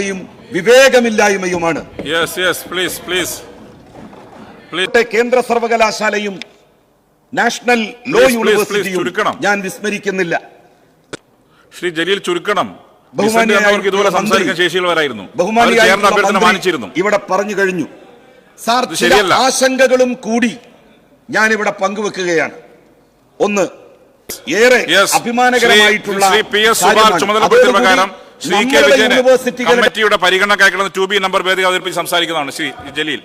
യും വിവേകമില്ലായ്മയുമാണ്. കേന്ദ്ര സർവകലാശാലയും national law യൂണിവേഴ്സിറ്റിയും. ഞാൻ വിസ്മരിക്കുന്നില്ല. ശ്രീ ജലീൽ ചുരുക്കണം. ഇതുപോലെ സംസാരിക്കാൻ ശേഷിയുള്ളവരായിരുന്നു ഇവിടെ പറഞ്ഞു കഴിഞ്ഞു. സാർ ചില ആശങ്കകളും കൂടി ഞാൻ ഇവിടെ പങ്കുവെക്കുകയാണ്. ഒന്ന് ഏറെ അഭിമാനകരമായിട്ടുള്ള. ചുമതലപ്പെടുത്തിയ പ്രകാരം ശ്രീ കെ കമ്മിറ്റിയുടെ പരിഗണനക്കായിട്ടുള്ള ടു ബി നമ്പർ ഭേദഗതി അവതരിപ്പിച്ച് സംസാരിക്കുന്നതാണ് ശ്രീ ജലീൽ.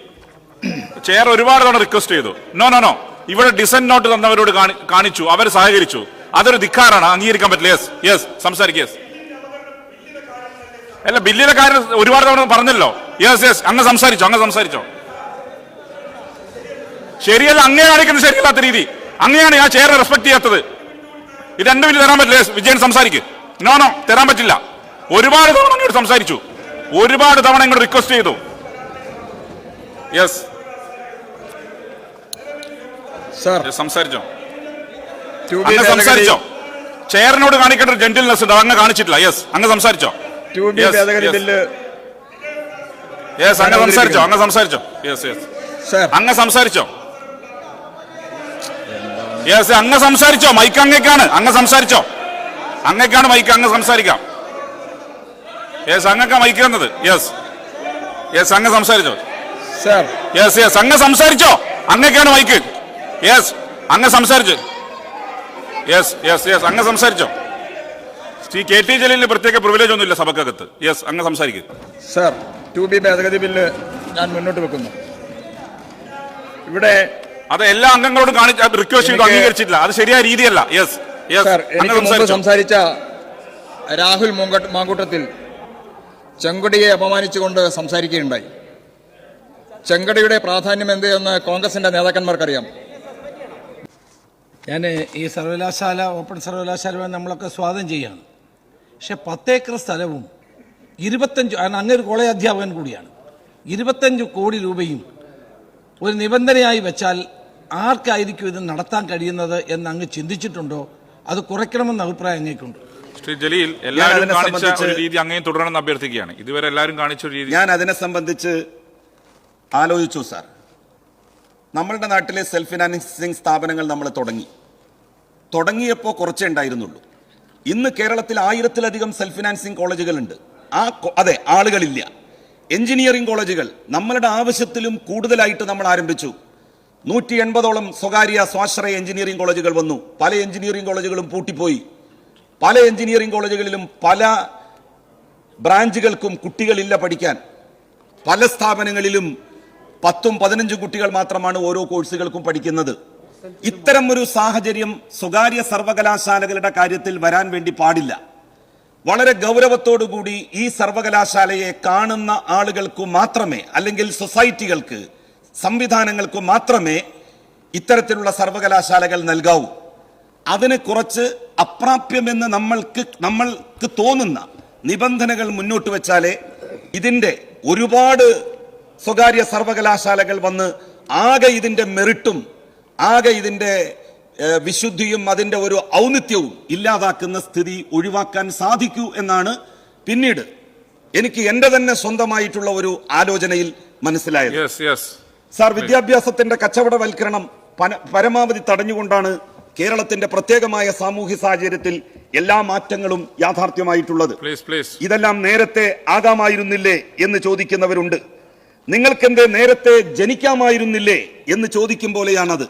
ചെയർ ഒരുപാട് തവണ റിക്വസ്റ്റ് ചെയ്തു. നോ നോ നോ ഇവിടെ ഡിസന്റ് നോട്ട് തന്നവരോട് കാണിച്ചു. അവർ സഹകരിച്ചു. അതൊരു ധിക്കാരാണ്. അംഗീകരിക്കാൻ പറ്റില്ല. യെസ് യെസ് സംസാരിക്കുക യെസ് അല്ല ബില്ലിലെ കാര്യം ഒരുപാട് തവണ പറഞ്ഞല്ലോ. യെസ് യെസ് അങ്ങ് സംസാരിച്ചോ അങ്ങ് സംസാരിച്ചോ. ശരിയല്ല അങ്ങേ കാണിക്കുന്നത് ശരിയല്ലാത്ത രീതി. അങ്ങനെയാണ് ഞാൻ ചെയറിനെ റെസ്പെക്ട് ചെയ്യാത്തത്. ഇത് രണ്ട് ബില്ല് തരാൻ പറ്റില്ല. വിജയൻ സംസാരിക്കും. നോ നോ തരാൻ പറ്റില്ല. ഒരുപാട് തവണ അങ്ങോട്ട് സംസാരിച്ചു. ഒരുപാട് തവണ ഇങ്ങോട്ട് റിക്വസ്റ്റ് ചെയ്തു. യെസ് സംസാരിച്ചോ? അങ്ങ് സംസാരിച്ചോ? ചെയറിനോട് കാണിക്കേണ്ട ഒരു ജെന്റിൽനെസ് ഉണ്ട്. അങ്ങ് കാണിച്ചിട്ടില്ല. യെസ് അങ്ങ് സംസാരിച്ചോ? യെസ് അങ്ങ് സംസാരിച്ചോ. അങ്ങ് സംസാരിച്ചോ? യെസ് യെസ് അങ്ങ് സംസാരിച്ചോ? യെസ് അങ്ങ് സംസാരിച്ചോ? മൈക്ക് അങ്ങേക്കാണ്. അങ്ങ് സംസാരിച്ചോ? അങ്ങേക്കാണ് മൈക്ക് അങ്ങ് സംസാരിക്കാം. യെസ് അങ്ങക്ക മൈക്ക് തന്നത് യെസ് യെസ് അങ്ങ് സംസാരിച്ചോ. സാർ യെസ് യെസ് അങ്ങ് സംസാരിച്ചോ. അങ്ങേക്കാണ് മൈക്ക് യെസ് അങ്ങ് സംസാരിച്ചു. യെസ് യെസ് യെസ് അങ്ങ് സംസാരിച്ചോ. ശ്രീ കെ ടി ജലീലിന് പ്രത്യേക പ്രിവിലേജ് ഒന്നുമില്ല സഭക്കകത്ത്. യെസ് അങ്ങ് സംസാരിക്കും. സാർ ടു ബി ഭേദഗതി ബില്ല് ഞാൻ മുന്നോട്ട് വെക്കുന്നു. ഇവിടെ അത് എല്ലാ അംഗങ്ങളോടും കാണിച്ച റിക്വസ്റ്റ് ചെയ്തു അംഗീകരിച്ചിട്ടില്ല. അത് ശരിയായ രീതിയല്ല. യെസ് യെസ് സംസാരിച്ചോ. രാഹുൽ മൂങ്കട്ട് മാങ്കൂട്ടത്തിൽ ചെങ്കൊടിയെ അപമാനിച്ചുകൊണ്ട് സംസാരിക്കുകയുണ്ടായി. ചെങ്കടിയുടെ പ്രാധാന്യം എന്ത് എന്ന് കോൺഗ്രസിന്റെ നേതാക്കന്മാർക്കറിയാം. ഞാൻ ഈ സർവകലാശാല ഓപ്പൺ സർവകലാശാല നമ്മളൊക്കെ സ്വാഗതം ചെയ്യാണ് പക്ഷെ പത്തേക്കർ സ്ഥലവും ഇരുപത്തഞ്ച് അങ്ങനൊരു കോളേജ് അധ്യാപകൻ കൂടിയാണ്. ഇരുപത്തഞ്ച് കോടി രൂപയും ഒരു നിബന്ധനയായി വെച്ചാൽ ആർക്കായിരിക്കും ഇത് നടത്താൻ കഴിയുന്നത് എന്ന് അങ്ങ് ചിന്തിച്ചിട്ടുണ്ടോ? അത് കുറയ്ക്കണമെന്ന അഭിപ്രായം അങ്ങേക്കുണ്ട്. ശ്രീ ജലീൽ എല്ലാവരും കാണിച്ച ഒരു രീതി അങ്ങേയും തുടരണമെന്ന് അഭ്യർത്ഥിക്കുകയാണ്. ഇതുവരെ എല്ലാവരും കാണിച്ച ഒരു രീതി ഞാൻ അതിനെ സംബന്ധിച്ച് ആലോചിച്ചു സാർ. നമ്മളുടെ നാട്ടിലെ സെൽഫ് ഫിനാൻസിങ് സ്ഥാപനങ്ങൾ നമ്മൾ തുടങ്ങി. തുടങ്ങിയപ്പോൾ കുറച്ചേ ഉണ്ടായിരുന്നുള്ളൂ. ഇന്ന് കേരളത്തിൽ ആയിരത്തിലധികം സെൽഫ് ഫിനാൻസിങ് കോളേജുകളുണ്ട്. ആ അതെ ആളുകളില്ല. എഞ്ചിനീയറിംഗ് കോളേജുകൾ നമ്മളുടെ ആവശ്യത്തിലും കൂടുതലായിട്ട് നമ്മൾ ആരംഭിച്ചു. നൂറ്റി എൺപതോളം സ്വകാര്യ സ്വാശ്രയ എഞ്ചിനീയറിംഗ് കോളേജുകൾ വന്നു. പല എഞ്ചിനീയറിംഗ് കോളേജുകളും പൂട്ടിപ്പോയി. പല എഞ്ചിനീയറിംഗ് കോളേജുകളിലും പല ബ്രാഞ്ചുകൾക്കും കുട്ടികളില്ല പഠിക്കാൻ. പല സ്ഥാപനങ്ങളിലും പത്തും പതിനഞ്ചും കുട്ടികൾ മാത്രമാണ് ഓരോ കോഴ്സുകൾക്കും പഠിക്കുന്നത്. ഇത്തരം ഒരു സാഹചര്യം സ്വകാര്യ സർവകലാശാലകളുടെ കാര്യത്തിൽ വരാൻ വേണ്ടി പാടില്ല. വളരെ ഗൗരവത്തോടുകൂടി ഈ സർവകലാശാലയെ കാണുന്ന ആളുകൾക്ക് മാത്രമേ അല്ലെങ്കിൽ സൊസൈറ്റികൾക്ക് സംവിധാനങ്ങൾക്ക് മാത്രമേ ഇത്തരത്തിലുള്ള സർവകലാശാലകൾ നൽകാവൂ. അതിന് കുറച്ച് അപ്രാപ്യമെന്ന് നമ്മൾക്ക് നമ്മൾക്ക് തോന്നുന്ന നിബന്ധനകൾ മുന്നോട്ട് വെച്ചാലേ ഇതിന്റെ ഒരുപാട് സ്വകാര്യ സർവകലാശാലകൾ വന്ന് ആകെ ഇതിന്റെ മെറിട്ടും ആകെ ഇതിന്റെ വിശുദ്ധിയും അതിന്റെ ഒരു ഔന്നിത്യവും ഇല്ലാതാക്കുന്ന സ്ഥിതി ഒഴിവാക്കാൻ സാധിക്കൂ എന്നാണ് പിന്നീട് എനിക്ക് എന്റെ തന്നെ സ്വന്തമായിട്ടുള്ള ഒരു ആലോചനയിൽ മനസ്സിലായത്. സാർ വിദ്യാഭ്യാസത്തിന്റെ കച്ചവടവൽക്കരണം പരമാവധി തടഞ്ഞുകൊണ്ടാണ് കേരളത്തിന്റെ പ്രത്യേകമായ സാമൂഹ്യ സാഹചര്യത്തിൽ എല്ലാ മാറ്റങ്ങളും യാഥാർത്ഥ്യമായിട്ടുള്ളത്. ഇതെല്ലാം നേരത്തെ ആകാമായിരുന്നില്ലേ എന്ന് ചോദിക്കുന്നവരുണ്ട്. നിങ്ങൾക്കെന്തേ നേരത്തെ ജനിക്കാമായിരുന്നില്ലേ എന്ന് ചോദിക്കും പോലെയാണത്.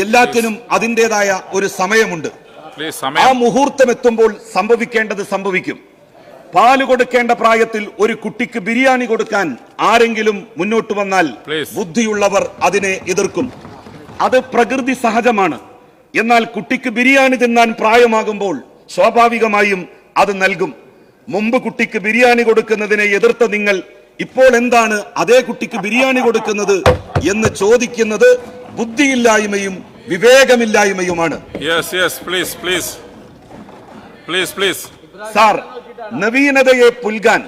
എല്ലാത്തിനും അതിന്റെതായ ഒരു സമയമുണ്ട്. ആ മുഹൂർത്തം എത്തുമ്പോൾ സംഭവിക്കേണ്ടത് സംഭവിക്കും. പാൽ കൊടുക്കേണ്ട പ്രായത്തിൽ ഒരു കുട്ടിക്ക് ബിരിയാണി കൊടുക്കാൻ ആരെങ്കിലും മുന്നോട്ട് വന്നാൽ ബുദ്ധിയുള്ളവർ അതിനെ എതിർക്കും. അത് പ്രകൃതി സഹജമാണ്. എന്നാൽ കുട്ടിക്ക് ബിരിയാണി തിന്നാൻ പ്രായമാകുമ്പോൾ സ്വാഭാവികമായും അത് നൽകും. മുമ്പ് കുട്ടിക്ക് ബിരിയാണി കൊടുക്കുന്നതിനെ എതിർത്ത നിങ്ങൾ ഇപ്പോൾ എന്താണ് അതേ കുട്ടിക്ക് ബിരിയാണി കൊടുക്കുന്നത് എന്ന് ചോദിക്കുന്നത് ബുദ്ധിയില്ലായ്മയും വിവേകമില്ലായ്മയുമാണ്. സാർ നവീനതയെ പുൽകാൻ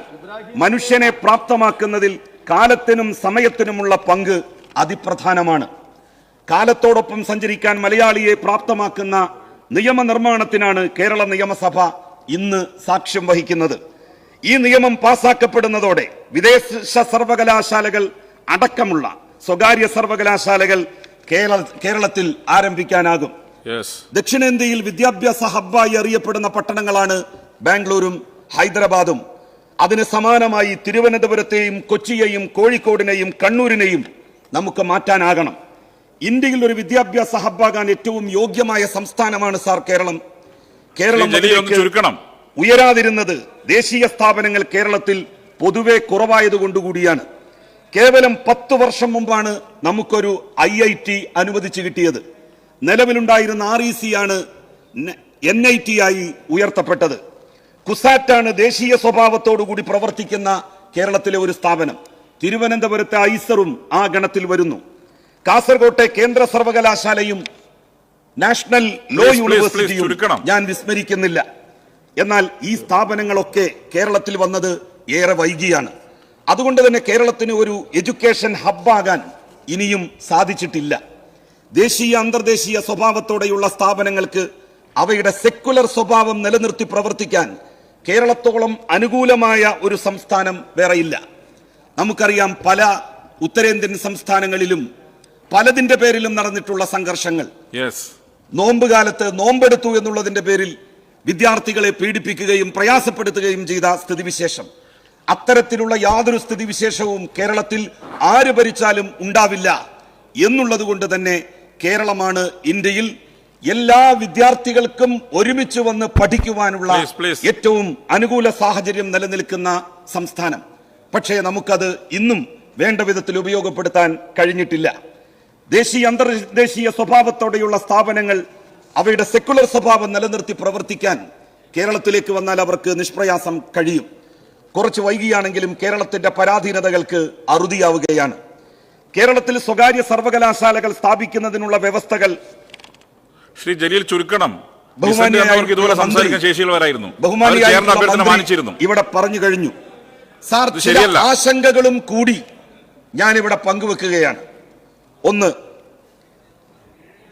മനുഷ്യനെ പ്രാപ്തമാക്കുന്നതിൽ കാലത്തിനും സമയത്തിനുമുള്ള പങ്ക് അതിപ്രധാനമാണ്. കാലത്തോടൊപ്പം സഞ്ചരിക്കാൻ മലയാളിയെ പ്രാപ്തമാക്കുന്ന നിയമനിർമ്മാണത്തിനാണ് കേരള നിയമസഭ ഇന്ന് സാക്ഷ്യം വഹിക്കുന്നത്. ഈ നിയമം പാസാക്കപ്പെടുന്നതോടെ വിദേശ സർവകലാശാലകൾ അടക്കമുള്ള സ്വകാര്യ സർവകലാശാലകൾ കേരള കേരളത്തിൽ ആരംഭിക്കാനാകും. ദക്ഷിണേന്ത്യയിൽ വിദ്യാഭ്യാസ ഹബ്ബായി അറിയപ്പെടുന്ന പട്ടണങ്ങളാണ് ബാംഗ്ലൂരും ഹൈദരാബാദും. അതിന് സമാനമായി തിരുവനന്തപുരത്തെയും കൊച്ചിയെയും കോഴിക്കോടിനെയും കണ്ണൂരിനെയും നമുക്ക് മാറ്റാനാകണം. ഇന്ത്യയിൽ ഒരു വിദ്യാഭ്യാസ ഹബ്ബാകാൻ ഏറ്റവും യോഗ്യമായ സംസ്ഥാനമാണ് സാർ കേരളം. കേരളം ചുരുക്കണം. ഉയരാതിരുന്നത് ദേശീയ സ്ഥാപനങ്ങൾ കേരളത്തിൽ പൊതുവെ കുറവായതുകൊണ്ടുകൂടിയാണ്. കേവലം പത്ത് വർഷം മുമ്പാണ് നമുക്കൊരു ഐ ഐ ടി അനുവദിച്ചു കിട്ടിയത്. നിലവിലുണ്ടായിരുന്ന ആർ ഇ സി ആണ് എൻ ഐ ടി ആയി ഉയർത്തപ്പെട്ടത്. കുസാറ്റാണ് ദേശീയ സ്വഭാവത്തോടുകൂടി പ്രവർത്തിക്കുന്ന കേരളത്തിലെ ഒരു സ്ഥാപനം. തിരുവനന്തപുരത്തെ ഐസറും ആ ഗണത്തിൽ വരുന്നു. കാസർകോട്ടെ കേന്ദ്ര സർവകലാശാലയും നാഷണൽ ലോ യൂണിവേഴ്സിറ്റിയും. ഞാൻ വിസ്മരിക്കുന്നില്ല. എന്നാൽ ഈ സ്ഥാപനങ്ങളൊക്കെ കേരളത്തിൽ വന്നത് ഏറെ വൈകിയാണ്. അതുകൊണ്ട് തന്നെ കേരളത്തിന് ഒരു എഡ്യൂക്കേഷൻ ഹബ്ബാകാൻ ഇനിയും സാധിച്ചിട്ടില്ല. ദേശീയ അന്തർദേശീയ സ്വഭാവത്തോടെയുള്ള സ്ഥാപനങ്ങൾക്ക് അവയുടെ സെക്കുലർ സ്വഭാവം നിലനിർത്തി പ്രവർത്തിക്കാൻ കേരളത്തോളം അനുകൂലമായ ഒരു സംസ്ഥാനം വേറെയില്ല. നമുക്കറിയാം പല ഉത്തരേന്ത്യൻ സംസ്ഥാനങ്ങളിലും പലതിന്റെ പേരിലും നടന്നിട്ടുള്ള സംഘർഷങ്ങൾ. യെസ് നോമ്പ് കാലത്ത് നോമ്പെടുത്തു എന്നുള്ളതിന്റെ പേരിൽ വിദ്യാർത്ഥികളെ പീഡിപ്പിക്കുകയും പ്രയാസപ്പെടുത്തുകയും ചെയ്ത സ്ഥിതിവിശേഷം. അത്തരത്തിലുള്ള യാതൊരു സ്ഥിതിവിശേഷവും കേരളത്തിൽ ആര് ഭരിച്ചാലും ഉണ്ടാവില്ല എന്നുള്ളതുകൊണ്ട് തന്നെ കേരളമാണ് ഇന്ത്യയിൽ എല്ലാ വിദ്യാർത്ഥികൾക്കും ഒരുമിച്ച് വന്ന് പഠിക്കുവാനുള്ള. ഏറ്റവും അനുകൂല സാഹചര്യം നിലനിൽക്കുന്ന സംസ്ഥാനം. പക്ഷേ നമുക്കത് ഇന്നും വേണ്ട വിധത്തിൽ ഉപയോഗപ്പെടുത്താൻ കഴിഞ്ഞിട്ടില്ല. ദേശീയ അന്തർദേശീയ സ്വഭാവത്തോടെയുള്ള സ്ഥാപനങ്ങൾ അവയുടെ സെക്കുലർ സ്വഭാവം നിലനിർത്തി പ്രവർത്തിക്കാൻ കേരളത്തിലേക്ക് വന്നാൽ അവർക്ക് നിഷ്പ്രയാസം കഴിയും. കുറച്ച് വൈകിയാണെങ്കിലും കേരളത്തിന്റെ പരാധീനതകൾക്ക് അറുതിയാവുകയാണ്. കേരളത്തിൽ സ്വകാര്യ സർവകലാശാലകൾ സ്ഥാപിക്കുന്നതിനുള്ള വ്യവസ്ഥകൾ ശ്രീ ജലീൽ ചുരുക്കണം. ഇതുപോലെ സംസാരിക്കാൻ അഭ്യർത്ഥന മാനിച്ചിരുന്നു. ഇവിടെ പറഞ്ഞു കഴിഞ്ഞു. സാർ ആശങ്കകളും കൂടി ഞാനിവിടെ പങ്കുവെക്കുകയാണ്. ഒന്ന്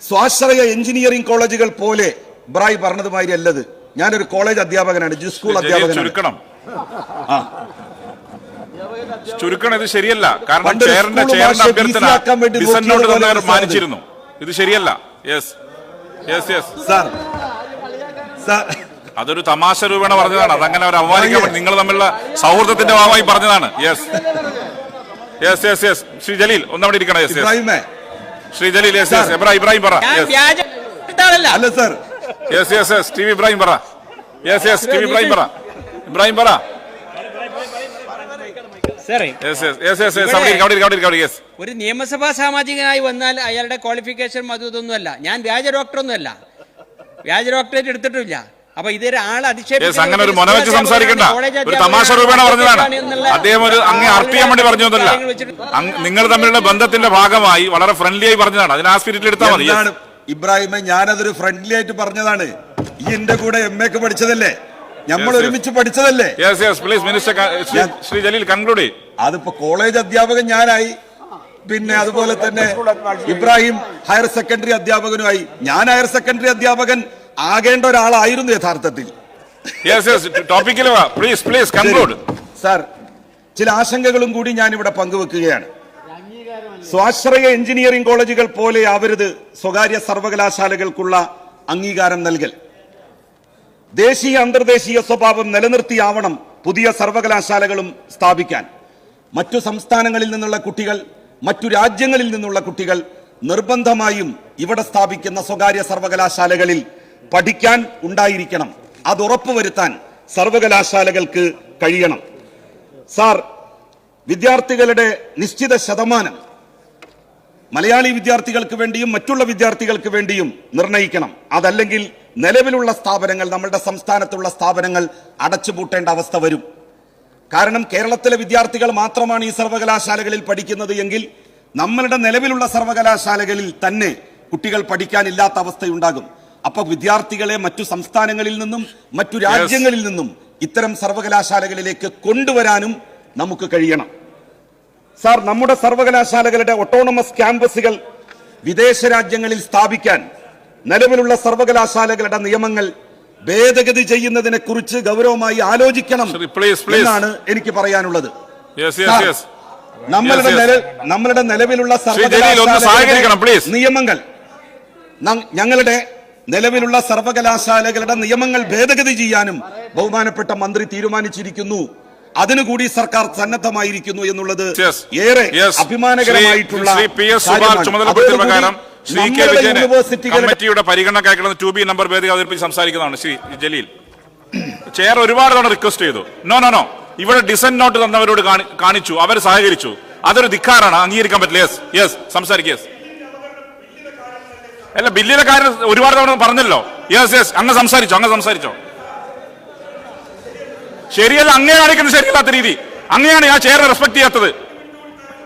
സ്വാശ്രയ എഞ്ചിനീയറിംഗ് കോളേജുകൾ പോലെ ബ്രായ് പറഞ്ഞതുമാതിരി അല്ലത്. ഞാനൊരു കോളേജ് അധ്യാപകനാണ് ജി സ്കൂൾ അധ്യാപകനാണ്. ചുരുക്കണം. ചുരുക്കണം ഇത് ശരിയല്ല. കാരണം ചെയറിന്റെ ചെയറിന്റെ അഭ്യർത്ഥന മാനിച്ചിരുന്നു. ഇത് ശരിയല്ല. Yes yes yes sir. Sir. അതൊരു തമാശ രൂപേണ പറഞ്ഞതാണ്. അതങ്ങനെ അവർ അപമാനിക്കാൻ നിങ്ങൾ തമ്മിലുള്ള സൗഹൃദത്തിന്റെ ഭാഗമായി പറഞ്ഞതാണ്. Yes yes yes yes Shri Jaleel ഒന്നവിടെ ഇരിക്കണം. യെസ് ഇബ്രാഹിമേ. ശ്രീ ജലീൽ യെസ് യെസ് ഇബ്രാഹിം ഇബ്രാഹിം പറ. അല്ല sir yes yes yes T V Ibrahim പറ. Yes yes T V Ibrahim പറ. ഇബ്രാഹിം പറ. ഒരു നിയമസഭാ സാമാജികനായി വന്നാൽ അയാളുടെ ക്വാളിഫിക്കേഷൻ അതും ഇതൊന്നുമല്ല ഞാൻ വ്യാജ ഡോക്ടറൊന്നുമല്ല വ്യാജ ഡോക്ടറേറ്റ് എടുത്തിട്ടില്ല അപ്പൊ ഇതൊരു ആൾ യെസ് അങ്ങനെ ഒരു മുന വെച്ച് സംസാരിക്കണ്ട. ഒരു തമാശ രൂപേണ പറഞ്ഞതാണ്. അദ്ദേഹം ഒരു അങ്ങ് അർത്ഥ ചെയ്യാൻ വേണ്ടി പറഞ്ഞതല്ല നിങ്ങൾ തമ്മിലുള്ള ബന്ധത്തിന്റെ ഭാഗമായി വളരെ ഫ്രണ്ട്ലി ആയി പറഞ്ഞതാണ്. അതിന് ആ സ്പിരിറ്റിൽ എടുത്താൽ മതി. ഇബ്രാഹിമെ ഞാനതൊരു ഫ്രണ്ട്ലി ആയിട്ട് പറഞ്ഞതാണ്. ഈ എന്റെ കൂടെ എം എക്ക് പഠിച്ചതല്ലേ? നമ്മൾ. ഒരുമിച്ച് പഠിച്ചതല്ലേ? Yes yes please minister Shri Jaleel conclude അതിപ്പോ കോളേജ് അധ്യാപകൻ ഞാനായി. പിന്നെ അതുപോലെ തന്നെ ഇബ്രാഹിം ഹയർ സെക്കൻഡറി അധ്യാപകനുമായി. ഞാൻ ഹയർ സെക്കൻഡറി അധ്യാപകൻ. ആകേണ്ട ഒരാളായിരുന്നു യഥാർത്ഥത്തിൽ. പ്ലീസ് പ്ലീസ് കൺക്ലൂഡ് സാർ ചില ആശങ്കകളും കൂടി ഞാൻ ഇവിടെ പങ്കുവെക്കുകയാണ്. സ്വാശ്രയ എഞ്ചിനീയറിംഗ് കോളേജുകൾ പോലെ ആവരുത് സ്വകാര്യ സർവകലാശാലകൾക്കുള്ള അംഗീകാരം നൽകൽ. ദേശീയ അന്തർദേശീയ സ്വഭാവം നിലനിർത്തിയാവണം പുതിയ സർവകലാശാലകളും സ്ഥാപിക്കാൻ. മറ്റു സംസ്ഥാനങ്ങളിൽ നിന്നുള്ള കുട്ടികൾ മറ്റു രാജ്യങ്ങളിൽ നിന്നുള്ള കുട്ടികൾ നിർബന്ധമായും ഇവിടെ സ്ഥാപിക്കുന്ന സ്വകാര്യ സർവകലാശാലകളിൽ പഠിക്കാൻ ഉണ്ടായിരിക്കണം. അത് ഉറപ്പുവരുത്താൻ സർവകലാശാലകൾക്ക് കഴിയണം. സാർ വിദ്യാർത്ഥികളുടെ നിശ്ചിത ശതമാനം മലയാളി വിദ്യാർത്ഥികൾക്ക് വേണ്ടിയും മറ്റുള്ള വിദ്യാർത്ഥികൾക്ക് വേണ്ടിയും നിർണയിക്കണം. അതല്ലെങ്കിൽ നിലവിലുള്ള സ്ഥാപനങ്ങൾ നമ്മുടെ സംസ്ഥാനത്തുള്ള സ്ഥാപനങ്ങൾ അടച്ചുപൂട്ടേണ്ട അവസ്ഥ വരും. കാരണം കേരളത്തിലെ വിദ്യാർത്ഥികൾ മാത്രമാണ് ഈ സർവകലാശാലകളിൽ പഠിക്കുന്നത് എങ്കിൽ നമ്മളുടെ നിലവിലുള്ള സർവകലാശാലകളിൽ തന്നെ കുട്ടികൾ പഠിക്കാനില്ലാത്ത അവസ്ഥയുണ്ടാകും. അപ്പൊ വിദ്യാർത്ഥികളെ മറ്റു സംസ്ഥാനങ്ങളിൽ നിന്നും മറ്റു രാജ്യങ്ങളിൽ നിന്നും ഇത്തരം സർവകലാശാലകളിലേക്ക് കൊണ്ടുവരാനും നമുക്ക് കഴിയണം. സാർ നമ്മുടെ സർവകലാശാലകളുടെ ഒട്ടോണമസ് ക്യാമ്പസുകൾ വിദേശ രാജ്യങ്ങളിൽ സ്ഥാപിക്കാൻ നിലവിലുള്ള സർവകലാശാലകളുടെ നിയമങ്ങൾ ഭേദഗതി ചെയ്യുന്നതിനെ കുറിച്ച് ഗൗരവമായി ആലോചിക്കണം. എന്നാണ് എനിക്ക് പറയാനുള്ളത്. നമ്മളുടെ നമ്മളുടെ നിലവിലുള്ള സർവകലാശാല. നിയമങ്ങൾ ഞങ്ങളുടെ നിലവിലുള്ള സർവകലാശാലകളുടെ നിയമങ്ങൾ ഭേദഗതി ചെയ്യാനും ബഹുമാനപ്പെട്ട മന്ത്രി തീരുമാനിച്ചിരിക്കുന്നു. അതിനുകൂടി സർക്കാർ സന്നദ്ധമായിരിക്കുന്നു എന്നുള്ളത് ഏറെ അഭിമാനകരമായിട്ടുള്ള ശ്രീ കെ യൂണിവേഴ്സിറ്റികളുടെ കമ്മിറ്റിയുടെ പരിഗണനക്കായി ടു ബി നമ്പർ ഭേദഗതി അവതരിപ്പിച്ച് സംസാരിക്കുന്നതാണ് ശ്രീ ജലീൽ. ചെയർ ഒരുപാട് തവണ റിക്വസ്റ്റ് ചെയ്തു. നോ നോ നോ ഇവിടെ ഡിസൻ നോട്ട് തന്നവരോട് കാണിച്ചു. അവർ സഹകരിച്ചു. അതൊരു ധിക്കാറാണ് അംഗീകരിക്കാൻ പറ്റില്ല. യെസ് യെസ് സംസാരിക്കുക യെസ് അല്ല ബില്ലിലെ കാര്യം ഒരുപാട് തവണ പറഞ്ഞല്ലോ. യെസ് യെസ് അങ്ങ് സംസാരിച്ചോ അങ്ങ് സംസാരിച്ചോ. ശരിയല്ല അങ്ങേ കാണിക്കുന്നത് ശരിയല്ലാത്ത രീതി. അങ്ങനെയാണ് ആ ചെയറിനെ റെസ്പെക്ട് ചെയ്യാത്തത്.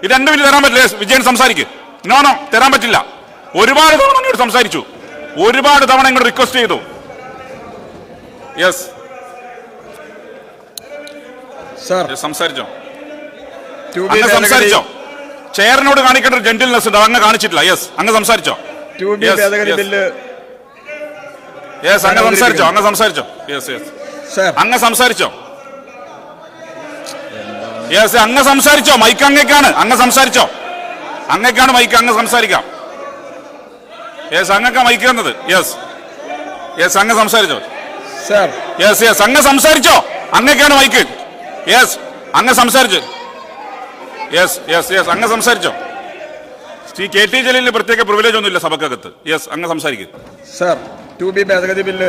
ഇത് രണ്ട് ബില്ല് തരാൻ പറ്റില്ല വിജയൻ സംസാരിക്ക്. നോ നോ തരാൻ പറ്റില്ല. ഒരുപാട് തവണ ഇങ്ങോട്ട് സംസാരിച്ചു. ഒരുപാട് തവണ ഇങ്ങോട്ട് റിക്വസ്റ്റ് ചെയ്തു. യെസ് സാർ സംസാരിച്ചോ. അങ്ങ് സംസാരിച്ചോ. ചെയറിനോട് കാണിക്കേണ്ട ഒരു ജെന്റിൽനെസ് ഉണ്ട് അങ്ങ് കാണിച്ചിട്ടില്ല. യെസ് അങ്ങ് സംസാരിച്ചോ. ടു ബി Yes, ഭേദഗതി yes. ബില്ല് യെസ് അങ്ങ് സംസാരിച്ചോ അങ്ങ് സംസാരിച്ചോ. യെസ് യെസ് സാർ അങ്ങ് സംസാരിച്ചോ. യെസ് അങ്ങ് സംസാരിച്ചോ. മൈക്ക് അങ്ങേക്കാണ്. അങ്ങ് സംസാരിച്ചോ. അങ്ങേക്കാണ് മൈക്ക് അങ്ങ് സംസാരിക്കാം. യെസ് അങ്ങക്ക മൈക്ക് തന്നത് യെസ് യെസ് അങ്ങ് സംസാരിച്ചോ. സാർ യെസ് യെസ് അങ്ങ് സംസാരിച്ചോ. അങ്ങേക്കാണ് മൈക്ക് യെസ് അങ്ങ് സംസാരിച്ചു. യെസ് യെസ് യെസ് അങ്ങ് സംസാരിച്ചോ. ശ്രീ കെ ടി ജലീലിന് പ്രത്യേക പ്രിവിലേജ് ഒന്നുമില്ല സഭക്കകത്ത്. യെസ് അങ്ങ് സംസാരിക്കും. സർ ടു ബി ഭേദഗതി ബില്ല്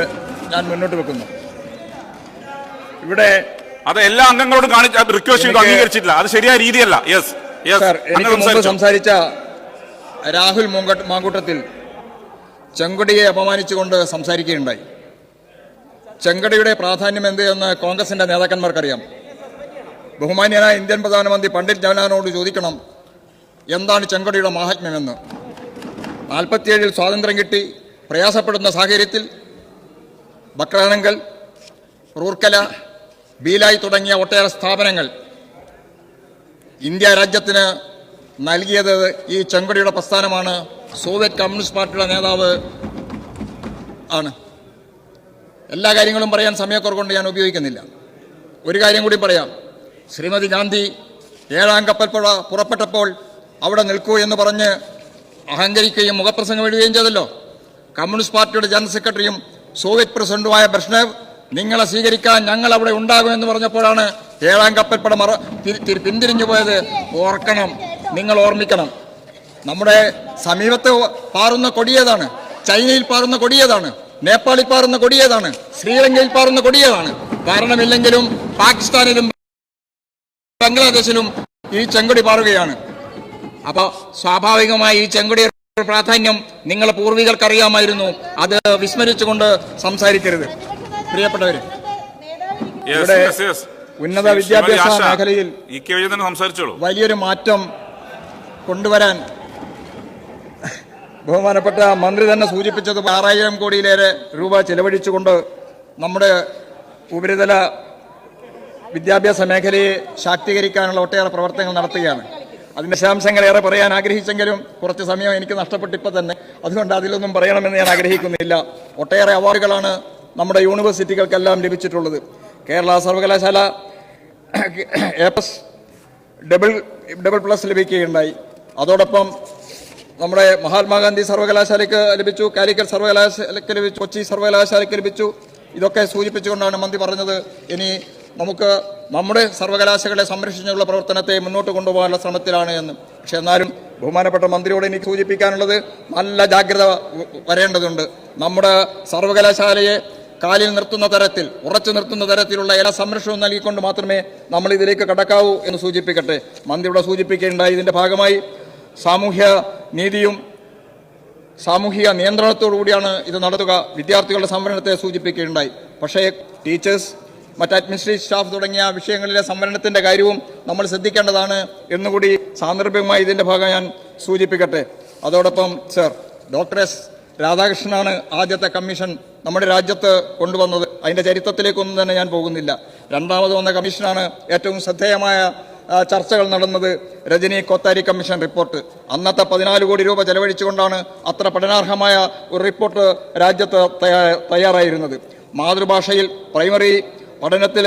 ഞാൻ മുന്നോട്ട് വെക്കുന്നു. ഇവിടെ അത് എല്ലാ അംഗങ്ങളോടും കാണിച്ച റിക്വസ്റ്റ് ചെയ്തു അംഗീകരിച്ചിട്ടില്ല. അത് ശരിയായ രീതിയല്ല. യെസ് യെസ് സംസാരിച്ചോ? രാഹുൽ മൂങ്കട്ട് മാങ്കൂട്ടത്തിൽ ചെങ്കൊടിയെ അപമാനിച്ചുകൊണ്ട് സംസാരിക്കുകയുണ്ടായി. ചെങ്കടിയുടെ പ്രാധാന്യം എന്ത് എന്ന് കോൺഗ്രസിന്റെ നേതാക്കന്മാർക്കറിയാം. ബഹുമാന്യനായ ഇന്ത്യൻ പ്രധാനമന്ത്രി പണ്ഡിറ്റ് ജവഹർലാലിനോട് ചോദിക്കണം. എന്താണ് ചെങ്കടിയുടെ മാഹാത്മ്യമെന്ന്? നാൽപ്പത്തിയേഴിൽ സ്വാതന്ത്ര്യം കിട്ടി പ്രയാസപ്പെടുന്ന സാഹചര്യത്തിൽ ബക്രാനങ്കൽ റൂർക്കല ബീലായി തുടങ്ങിയ ഒട്ടേറെ സ്ഥാപനങ്ങൾ ഇന്ത്യ രാജ്യത്തിന് നൽകിയത് ഈ ചെങ്കൊടിയുടെ പ്രസ്ഥാനമാണ് സോവിയറ്റ് കമ്മ്യൂണിസ്റ്റ് പാർട്ടിയുടെ നേതാവ് ആണ്. എല്ലാ കാര്യങ്ങളും പറയാൻ സമയക്കുറവുകൊണ്ട് ഞാൻ ഉപയോഗിക്കുന്നില്ല. ഒരു കാര്യം കൂടി പറയാം. ശ്രീമതി ഗാന്ധി ഏഴാം കപ്പൽപ്പുഴ പുറപ്പെട്ടപ്പോൾ അവിടെ നിൽക്കൂ എന്ന് പറഞ്ഞ് അഹങ്കരിക്കുകയും മുഖപ്രസംഗം എഴുതുകയും ചെയ്തല്ലോ. കമ്മ്യൂണിസ്റ്റ് പാർട്ടിയുടെ ജനറൽ സെക്രട്ടറിയും സോവിയറ്റ് പ്രസിഡന്റുമായ ബ്രഷ്നേവ് നിങ്ങളെ സ്വീകരിക്കാൻ ഞങ്ങൾ അവിടെ ഉണ്ടാകും എന്ന് പറഞ്ഞപ്പോഴാണ് ഏഴാം കപ്പൽപ്പട മറ പിന്തിരിഞ്ഞു പോയത്. ഓർക്കണം. നിങ്ങൾ ഓർമ്മിക്കണം. നമ്മുടെ സമീപത്ത് പാറുന്ന കൊടിയേതാണ്. ചൈനയിൽ പാറുന്ന കൊടിയേതാണ്. നേപ്പാളിൽ പാറുന്ന കൊടിയേതാണ്. ശ്രീലങ്കയിൽ പാറുന്ന കൊടിയേതാണ്. കാരണമില്ലെങ്കിലും പാകിസ്ഥാനിലും ബംഗ്ലാദേശിലും ഈ ചെങ്കൊടി പാറുകയാണ്. അപ്പൊ സ്വാഭാവികമായി ഈ ചെങ്കുടിയുടെ പ്രാധാന്യം നിങ്ങളെ പൂർവികൾക്കറിയാമായിരുന്നു. അത് വിസ്മരിച്ചുകൊണ്ട് സംസാരിക്കരുത്. പ്രിയപ്പെട്ടവര് ഇവിടെ ഉന്നത വിദ്യാഭ്യാസ മേഖലയിൽ വലിയൊരു മാറ്റം കൊണ്ടുവരാൻ ബഹുമാനപ്പെട്ട മന്ത്രി തന്നെ സൂചിപ്പിച്ചത് ആറായിരം കോടിയിലേറെ രൂപ ചെലവഴിച്ചുകൊണ്ട് നമ്മുടെ ഉപരിതല വിദ്യാഭ്യാസ മേഖലയെ ശാക്തീകരിക്കാനുള്ള ഒട്ടേറെ പ്രവർത്തനങ്ങൾ നടത്തുകയാണ്. അതിന്റെ വിശദാംശങ്ങൾ ഏറെ പറയാൻ ആഗ്രഹിച്ചെങ്കിലും കുറച്ച് സമയം എനിക്ക് നഷ്ടപ്പെട്ടിപ്പോൾ തന്നെ. അതുകൊണ്ട് അതിലൊന്നും പറയണമെന്ന് ഞാൻ ആഗ്രഹിക്കുന്നില്ല. ഒട്ടേറെ അവാർഡുകളാണ് നമ്മുടെ യൂണിവേഴ്സിറ്റികൾക്കെല്ലാം ലഭിച്ചിട്ടുള്ളത്. കേരള സർവകലാശാല A plus double double plus ലഭിക്കുകയുണ്ടായി. അതോടൊപ്പം നമ്മുടെ മഹാത്മാഗാന്ധി സർവകലാശാലയ്ക്ക് ലഭിച്ചു കാലിക്കറ്റ് സർവകലാശാലയ്ക്ക് ലഭിച്ചു കൊച്ചി സർവകലാശാലയ്ക്ക് ലഭിച്ചു. ഇതൊക്കെ സൂചിപ്പിച്ചുകൊണ്ടാണ് മന്ത്രി പറഞ്ഞത് ഇനി നമുക്ക് നമ്മുടെ സർവകലാശാലകളെ സംരക്ഷിച്ചുള്ള പ്രവർത്തനത്തെ മുന്നോട്ട് കൊണ്ടുപോകാനുള്ള ശ്രമത്തിലാണ് എന്ന്. പക്ഷെ എന്നാലും ബഹുമാനപ്പെട്ട മന്ത്രിയോട് എനിക്ക് സൂചിപ്പിക്കാനുള്ളത് നല്ല ജാഗ്രത വരേണ്ടതുണ്ട്. നമ്മുടെ സർവകലാശാലയെ കാലിൽ നിർത്തുന്ന തരത്തിൽ ഉറച്ചു നിർത്തുന്ന തരത്തിലുള്ള ഇല സംരക്ഷണവും നൽകിക്കൊണ്ട് മാത്രമേ നമ്മൾ ഇതിലേക്ക് കടക്കാവൂ എന്ന് സൂചിപ്പിക്കട്ടെ. മന്ത്രിയുടെ സൂചിപ്പിക്കുകയുണ്ടായി ഇതിന്റെ ഭാഗമായി സാമൂഹ്യ നീതിയും സാമൂഹിക നിയന്ത്രണത്തോടു കൂടിയാണ് ഇത് നടത്തുക. വിദ്യാർത്ഥികളുടെ സംവരണത്തെ സൂചിപ്പിക്കുകയുണ്ടായി പക്ഷേ ടീച്ചേഴ്സ് മറ്റ് അഡ്മിനിസ്ട്രേറ്റീവ് സ്റ്റാഫ് തുടങ്ങിയ വിഷയങ്ങളിലെ സംവരണത്തിന്റെ കാര്യവും നമ്മൾ ശ്രദ്ധിക്കേണ്ടതാണ് എന്നുകൂടി സാന്ദർഭികമായി ഇതിന്റെ ഭാഗം ഞാൻ സൂചിപ്പിക്കട്ടെ. അതോടൊപ്പം സർ ഡോക്ടർ എസ് രാധാകൃഷ്ണനാണ് ആദ്യത്തെ കമ്മീഷൻ നമ്മുടെ രാജ്യത്ത് കൊണ്ടുവന്നത്. അതിന്റെ ചരിത്രത്തിലേക്കൊന്നും തന്നെ ഞാൻ പോകുന്നില്ല. രണ്ടാമത് വന്ന കമ്മീഷനാണ് ഏറ്റവും ശ്രദ്ധേയമായ ചർച്ചകൾ നടന്നത് രജനി കോത്താരി കമ്മീഷൻ റിപ്പോർട്ട് അന്നത്തെ പതിനാല് കോടി രൂപ ചെലവഴിച്ചുകൊണ്ടാണ് അത്ര പഠനാർഹമായ ഒരു റിപ്പോർട്ട് രാജ്യത്ത് തയ്യാറായിരുന്നത്. മാതൃഭാഷയിൽ പ്രൈമറി പഠനത്തിൽ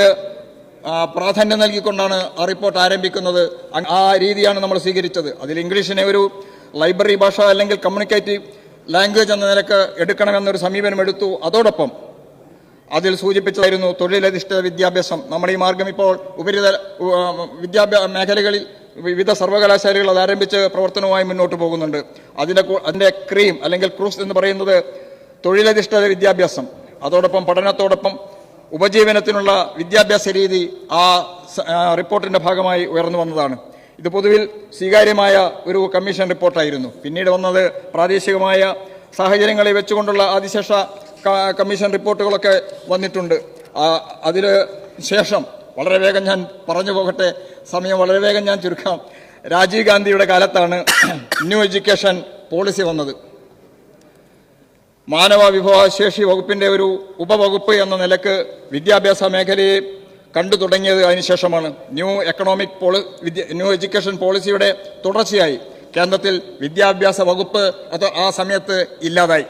പ്രാധാന്യം നൽകിക്കൊണ്ടാണ് ആ റിപ്പോർട്ട് ആരംഭിക്കുന്നത്. ആ രീതിയാണ് നമ്മൾ സ്വീകരിച്ചത്. അതിൽ ഇംഗ്ലീഷിനെ ഒരു ലൈബ്രറി ഭാഷ അല്ലെങ്കിൽ കമ്മ്യൂണിക്കേറ്റീവ് ലാംഗ്വേജ് എന്ന നിലയ്ക്ക് എടുക്കണമെന്നൊരു സമീപനം എടുത്തു. അതോടൊപ്പം അതിൽ സൂചിപ്പിച്ചതായിരുന്നു തൊഴിലധിഷ്ഠിത വിദ്യാഭ്യാസം. നമ്മുടെ ഈ മാർഗം ഇപ്പോൾ ഉപരിതല വിദ്യാഭ്യാസ മേഖലകളിൽ വിവിധ സർവകലാശാലകൾ അത് ആരംഭിച്ച് പ്രവർത്തനവുമായി മുന്നോട്ട് പോകുന്നുണ്ട്. അതിന്റെ അതിന്റെ ക്രീം അല്ലെങ്കിൽ ക്രൂസ് എന്ന് പറയുന്നത് തൊഴിലധിഷ്ഠിത വിദ്യാഭ്യാസം. അതോടൊപ്പം പഠനത്തോടൊപ്പം ഉപജീവനത്തിനുള്ള വിദ്യാഭ്യാസ രീതി ആ റിപ്പോർട്ടിന്റെ ഭാഗമായി ഉയർന്നു വന്നതാണ്. ഇത് പൊതുവിൽ സ്വീകാര്യമായ ഒരു കമ്മീഷൻ റിപ്പോർട്ടായിരുന്നു. പിന്നീട് വന്നത് പ്രാദേശികമായ സാഹചര്യങ്ങളെ വെച്ചുകൊണ്ടുള്ള അതിശേഷ കമ്മീഷൻ റിപ്പോർട്ടുകളൊക്കെ വന്നിട്ടുണ്ട്. അതിന് ശേഷം വളരെ വേഗം ഞാൻ പറഞ്ഞു പോകട്ടെ. സമയം വളരെ വേഗം ഞാൻ ചുരുക്കാം. രാജീവ് ഗാന്ധിയുടെ കാലത്താണ് ന്യൂ എഡ്യൂക്കേഷൻ പോളിസി വന്നത്. മാനവ വിഭവശേഷി വകുപ്പിന്റെ ഒരു ഉപവകുപ്പ് എന്ന നിലയ്ക്ക് വിദ്യാഭ്യാസ മേഖലയെ കണ്ടു തുടങ്ങിയത് അതിനുശേഷമാണ് new economic poli new education പോളിസിയുടെ തുടർച്ചയായി കേന്ദ്രത്തിൽ വിദ്യാഭ്യാസ വകുപ്പ് അത് ആ സമയത്ത് ഇല്ലാതായി.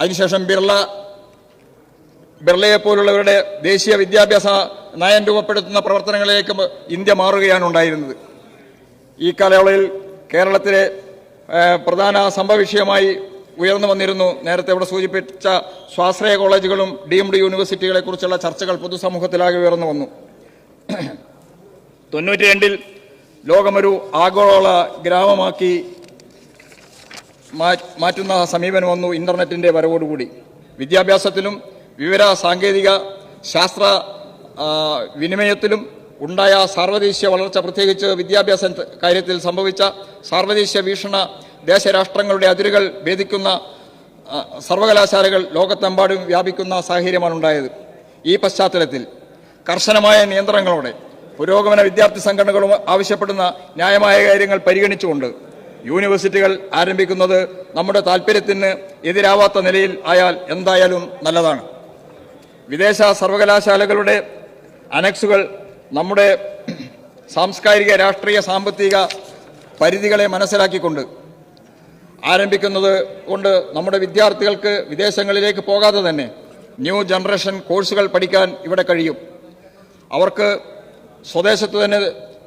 അതിനുശേഷം ബിർള ബിർളയെ പോലുള്ളവരുടെ ദേശീയ വിദ്യാഭ്യാസ നയം രൂപപ്പെടുത്തുന്ന പ്രവർത്തനങ്ങളിലേക്ക് ഇന്ത്യ മാറുകയാണ് ഉണ്ടായിരുന്നത്. ഈ കാലയളവിൽ കേരളത്തിലെ പ്രധാന സംഭവവിഷയമായി ഉയർന്നു വന്നിരുന്നു. നേരത്തെ ഇവിടെ സൂചിപ്പിച്ച സ്വാശ്രയ കോളേജുകളും ഡീംഡ് യൂണിവേഴ്സിറ്റികളെ കുറിച്ചുള്ള ചർച്ചകൾ പൊതുസമൂഹത്തിലാകെ ഉയർന്നു വന്നു. തൊണ്ണൂറ്റി രണ്ടിൽ ലോകമൊരു ആഗോള ഗ്രാമമാക്കി മാറ്റുന്ന സമീപനം വന്നു ഇന്റർനെറ്റിന്റെ വരവോടുകൂടി. വിദ്യാഭ്യാസത്തിലും വിവര സാങ്കേതിക ശാസ്ത്ര വിനിമയത്തിലും ഉണ്ടായ സാർവദേശീയ വളർച്ച പ്രത്യേകിച്ച് വിദ്യാഭ്യാസ കാര്യത്തിൽ സംഭവിച്ച സാർവദേശീയ വീക്ഷണ ദേശരാഷ്ട്രങ്ങളുടെ അതിരുകൾ ഭേദിക്കുന്ന സർവകലാശാലകൾ ലോകത്തെമ്പാടും വ്യാപിക്കുന്ന സാഹചര്യമാണ് ഉണ്ടായത്. ഈ പശ്ചാത്തലത്തിൽ കർശനമായ നിയന്ത്രണങ്ങളോടെ പുരോഗമന വിദ്യാർത്ഥി സംഘടനകളും ആവശ്യപ്പെടുന്ന ന്യായമായ കാര്യങ്ങൾ പരിഗണിച്ചുകൊണ്ട് യൂണിവേഴ്സിറ്റികൾ ആരംഭിക്കുന്നത് നമ്മുടെ താല്പര്യത്തിന് എതിരാവാത്ത നിലയിൽ ആയാൽ എന്തായാലും നല്ലതാണ്. വിദേശ സർവകലാശാലകളുടെ അനക്സുകൾ നമ്മുടെ സാംസ്കാരിക രാഷ്ട്രീയ സാമ്പത്തിക പരിധികളെ മനസ്സിലാക്കിക്കൊണ്ട് ആരംഭിക്കുന്നത് കൊണ്ട് നമ്മുടെ വിദ്യാർത്ഥികൾക്ക് വിദേശങ്ങളിലേക്ക് പോകാതെ തന്നെ ന്യൂ ജനറേഷൻ കോഴ്സുകൾ പഠിക്കാൻ ഇവിടെ കഴിയും. അവർക്ക് സ്വദേശത്ത് തന്നെ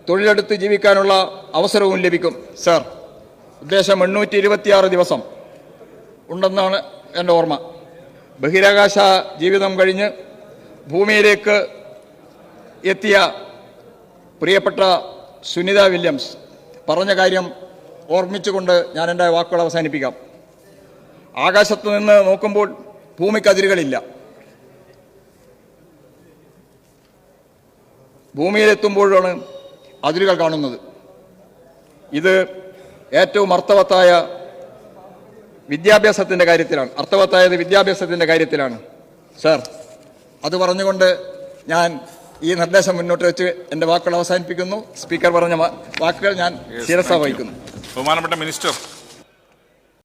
തൊഴിലെടുത്ത് ജീവിക്കാനുള്ള അവസരവും ലഭിക്കും. സർ ഉദ്ദേശം എണ്ണൂറ്റി ഇരുപത്തിയാറ് ദിവസം ഉണ്ടെന്നാണ് എന്റെ ഓർമ്മ. ബഹിരാകാശ ജീവിതം കഴിഞ്ഞ് ഭൂമിയിലേക്ക് എത്തിയ പ്രിയപ്പെട്ട സുനിത വില്യംസ് പറഞ്ഞ കാര്യം ഓർമ്മിച്ചുകൊണ്ട് ഞാൻ എന്റെ വാക്കുകൾ അവസാനിപ്പിക്കാം. ആകാശത്ത് നിന്ന് നോക്കുമ്പോൾ ഭൂമിക്കതിരുകളില്ല ഭൂമിയിലെത്തുമ്പോഴാണ് അതിരുകൾ കാണുന്നത്. ഇത് ഏറ്റവും അർത്ഥവത്തായ വിദ്യാഭ്യാസത്തിന്റെ കാര്യത്തിലാണ്. അർത്ഥവത്തായത് വിദ്യാഭ്യാസത്തിന്റെ കാര്യത്തിലാണ്. സർ അത് പറഞ്ഞുകൊണ്ട് ഞാൻ ഈ നിർദ്ദേശം മുന്നോട്ട് വെച്ച് എന്റെ വാക്കുകൾ അവസാനിപ്പിക്കുന്നു. സ്പീക്കർ പറഞ്ഞ വാക്കുകൾ ഞാൻ ശിരസ വഹിക്കുന്നു ബഹുമാനപ്പെട്ട മിനിസ്റ്റർ